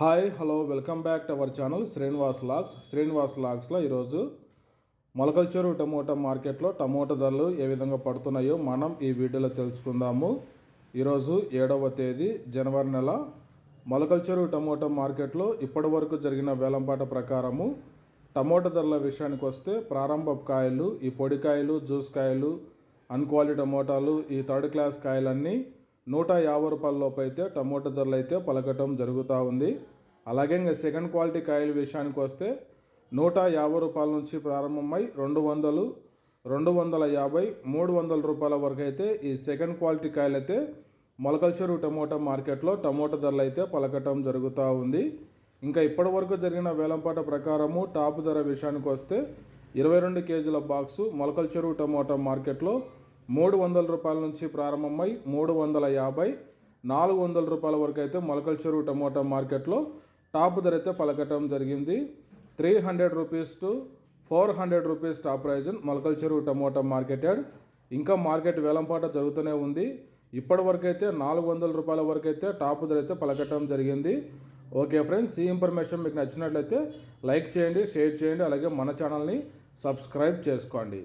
Hi hello welcome back to our channel Srinivas logs. Srinivas లాగ్స్లో ఈరోజు Molakalchuru tomato మార్కెట్లో tomato ధరలు ఏ విధంగా పడుతున్నాయో మనం ఈ వీడియోలో తెలుసుకుందాము. ఈరోజు ఏడవ తేదీ జనవరి నెల. మొలకల్చూరు టమోటా మార్కెట్లో ఇప్పటి వరకు జరిగిన వేలంపాట ప్రకారము టమోటా ధరల విషయానికి వస్తే ప్రారంభ కాయలు ఈ పొడికాయలు జ్యూస్ కాయలు అన్క్వాలిటీ టమోటాలు ఈ థర్డ్ క్లాస్ కాయలన్నీ నూట యాభై రూపాయల లోపు అయితే టమోటా ధరలు అయితే పలకటం జరుగుతూ ఉంది. అలాగే ఇంకా సెకండ్ క్వాలిటీ కాయల విషయానికి వస్తే నూట యాభై రూపాయల నుంచి ప్రారంభమై రెండు వందలు రెండు వందల యాభై మూడు వందల రూపాయల వరకు అయితే ఈ సెకండ్ క్వాలిటీ కాయలు అయితే మొలకల్చెరు టమోటా మార్కెట్లో టమోటా ధరలు అయితే పలకటం జరుగుతూ ఉంది. ఇంకా ఇప్పటి వరకు జరిగిన వేలంపాట ప్రకారము టాప్ ధర విషయానికి వస్తే ఇరవై రెండు కేజీల బాక్సు మొలకల్చెరు టమోటా మార్కెట్లో మూడు వందల రూపాయల నుంచి ప్రారంభమై మూడు వందల యాభై నాలుగు వందల రూపాయల వరకు అయితే మొలకల చెరువు టమోటా మార్కెట్లో టాప్ ధర అయితే పలకటం జరిగింది. Three hundred rupees to four hundred rupees top price Molakalacheruvu tomato marketed. ఇంకా మార్కెట్ వేలంపాట జరుగుతూనే ఉంది. ఇప్పటి వరకు అయితే నాలుగు వందల రూపాయల వరకు అయితే టాప్ ధర అయితే పలకటం జరిగింది. ఓకే ఫ్రెండ్స్ ఈ ఇన్ఫర్మేషన్ మీకు నచ్చినట్లయితే లైక్ చేయండి షేర్ చేయండి అలాగే మన ఛానల్ని సబ్స్క్రైబ్ చేసుకోండి.